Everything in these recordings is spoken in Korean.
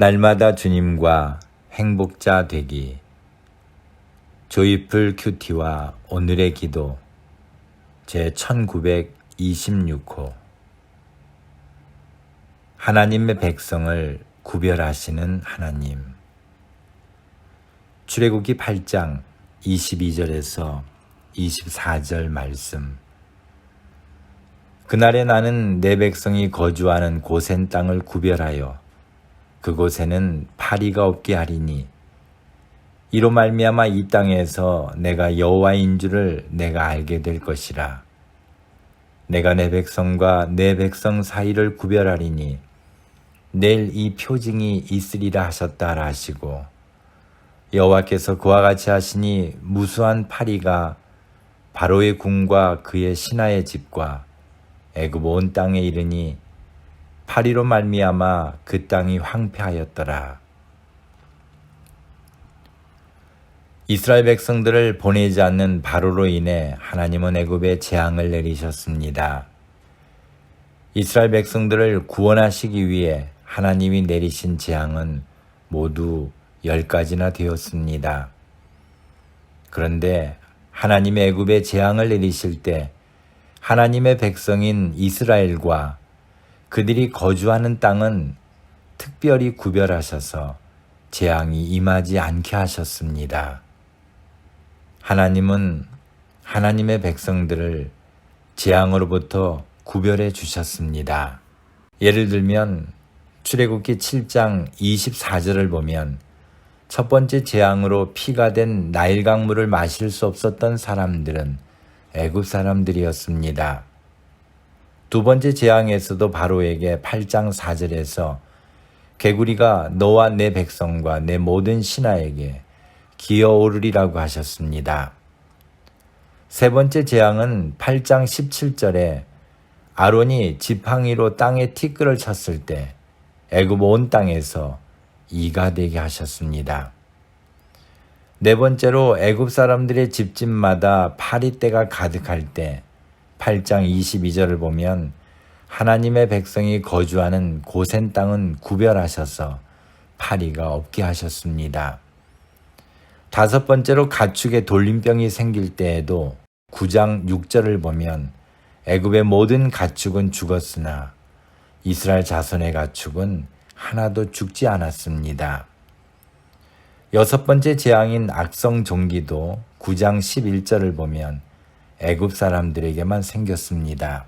날마다 주님과 행복자 되기. 조이풀 큐티와 오늘의 기도. 제 1926호. 하나님의 백성을 구별하시는 하나님. 출애굽기 8장 22절에서 24절 말씀. 그날에 나는 내 백성이 거주하는 고센 땅을 구별하여 그곳에는 파리가 없게 하리니 이로 말미암아 이 땅에서 내가 여호와인 줄을 내가 알게 될 것이라. 내가 내 백성과 내 백성 사이를 구별하리니 내일 이 표징이 있으리라 하셨다라 하시고 여호와께서 그와 같이 하시니 무수한 파리가 바로의 궁과 그의 신하의 집과 애굽 온 땅에 이르니 파리로 말미암아 그 땅이 황폐하였더라. 이스라엘 백성들을 보내지 않는 바로로 인해 하나님은 애굽에 재앙을 내리셨습니다. 이스라엘 백성들을 구원하시기 위해 하나님이 내리신 재앙은 모두 열 가지나 되었습니다. 그런데 하나님의 애굽에 재앙을 내리실 때 하나님의 백성인 이스라엘과 그들이 거주하는 땅은 특별히 구별하셔서 재앙이 임하지 않게 하셨습니다. 하나님은 하나님의 백성들을 재앙으로부터 구별해 주셨습니다. 예를 들면 출애굽기 7장 24절을 보면 첫 번째 재앙으로 피가 된 나일 강물을 마실 수 없었던 사람들은 애굽 사람들이었습니다. 두 번째 재앙에서도 바로에게 8장 4절에서 개구리가 너와 내 백성과 내 모든 신하에게 기어오르리라고 하셨습니다. 세 번째 재앙은 8장 17절에 아론이 지팡이로 땅에 티끌을 쳤을 때 애굽 온 땅에서 이가 되게 하셨습니다. 네 번째로 애굽 사람들의 집집마다 파리떼가 가득할 때 8장 22절을 보면 하나님의 백성이 거주하는 고센 땅은 구별하셔서 파리가 없게 하셨습니다. 다섯 번째로 가축에 돌림병이 생길 때에도 9장 6절을 보면 애굽의 모든 가축은 죽었으나 이스라엘 자손의 가축은 하나도 죽지 않았습니다. 여섯 번째 재앙인 악성 종기도 9장 11절을 보면 애굽 사람들에게만 생겼습니다.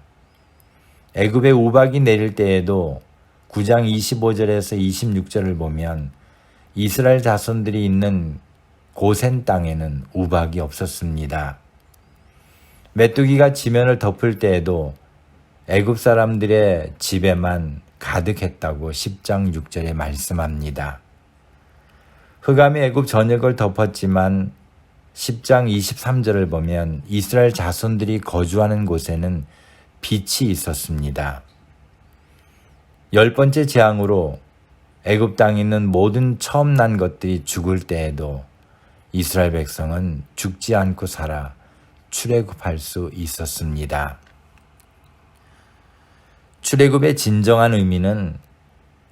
애굽의 우박이 내릴 때에도 9장 25절에서 26절을 보면 이스라엘 자손들이 있는 고센 땅에는 우박이 없었습니다. 메뚜기가 지면을 덮을 때에도 애굽 사람들의 집에만 가득했다고 10장 6절에 말씀합니다. 흑암이 애굽 전역을 덮었지만 10장 23절을 보면 이스라엘 자손들이 거주하는 곳에는 빛이 있었습니다. 열 번째 재앙으로 애굽 땅에 있는 모든 처음 난 것들이 죽을 때에도 이스라엘 백성은 죽지 않고 살아 출애굽할 수 있었습니다. 출애굽의 진정한 의미는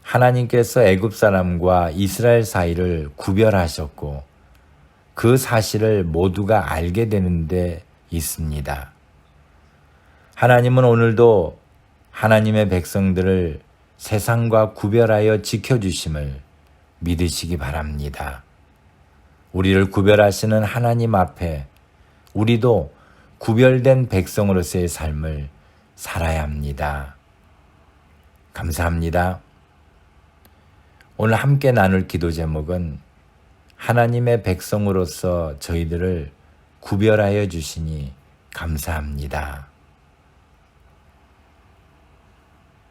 하나님께서 애굽 사람과 이스라엘 사이를 구별하셨고 그 사실을 모두가 알게 되는데 있습니다. 하나님은 오늘도 하나님의 백성들을 세상과 구별하여 지켜주심을 믿으시기 바랍니다. 우리를 구별하시는 하나님 앞에 우리도 구별된 백성으로서의 삶을 살아야 합니다. 감사합니다. 오늘 함께 나눌 기도 제목은 하나님의 백성으로서 저희들을 구별하여 주시니 감사합니다.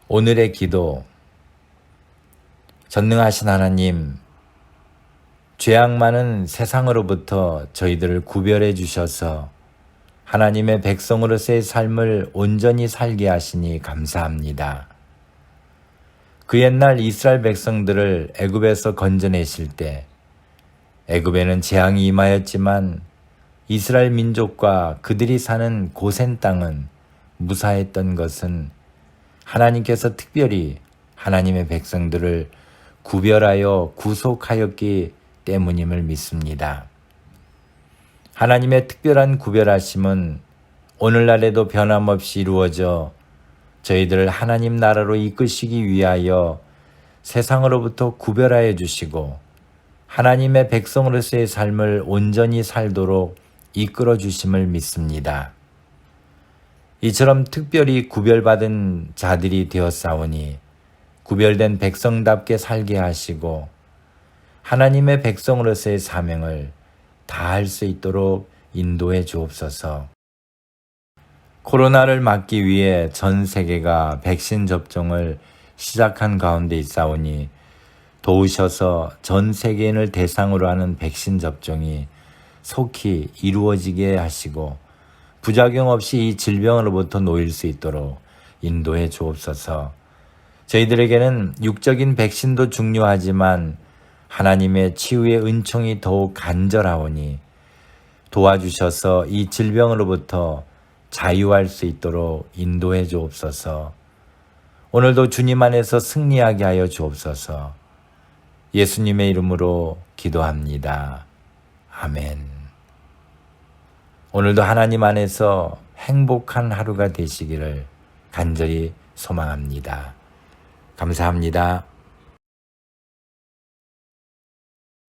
오늘의 기도 전능하신 하나님 죄악 많은 세상으로부터 저희들을 구별해 주셔서 하나님의 백성으로서의 삶을 온전히 살게 하시니 감사합니다. 그 옛날 이스라엘 백성들을 애굽에서 건져내실 때 애굽에는 재앙이 임하였지만 이스라엘 민족과 그들이 사는 고센 땅은 무사했던 것은 하나님께서 특별히 하나님의 백성들을 구별하여 구속하였기 때문임을 믿습니다. 하나님의 특별한 구별하심은 오늘날에도 변함없이 이루어져 저희들을 하나님 나라로 이끄시기 위하여 세상으로부터 구별하여 주시고 하나님의 백성으로서의 삶을 온전히 살도록 이끌어 주심을 믿습니다. 이처럼 특별히 구별받은 자들이 되었사오니 구별된 백성답게 살게 하시고 하나님의 백성으로서의 사명을 다할 수 있도록 인도해 주옵소서. 코로나를 막기 위해 전 세계가 백신 접종을 시작한 가운데 있사오니 도우셔서 전 세계인을 대상으로 하는 백신 접종이 속히 이루어지게 하시고 부작용 없이 이 질병으로부터 놓일 수 있도록 인도해 주옵소서. 저희들에게는 육적인 백신도 중요하지만 하나님의 치유의 은총이 더욱 간절하오니 도와주셔서 이 질병으로부터 자유할 수 있도록 인도해 주옵소서. 오늘도 주님 안에서 승리하게 하여 주옵소서. 예수님의 이름으로 기도합니다. 아멘. 오늘도 하나님 안에서 행복한 하루가 되시기를 간절히 소망합니다. 감사합니다.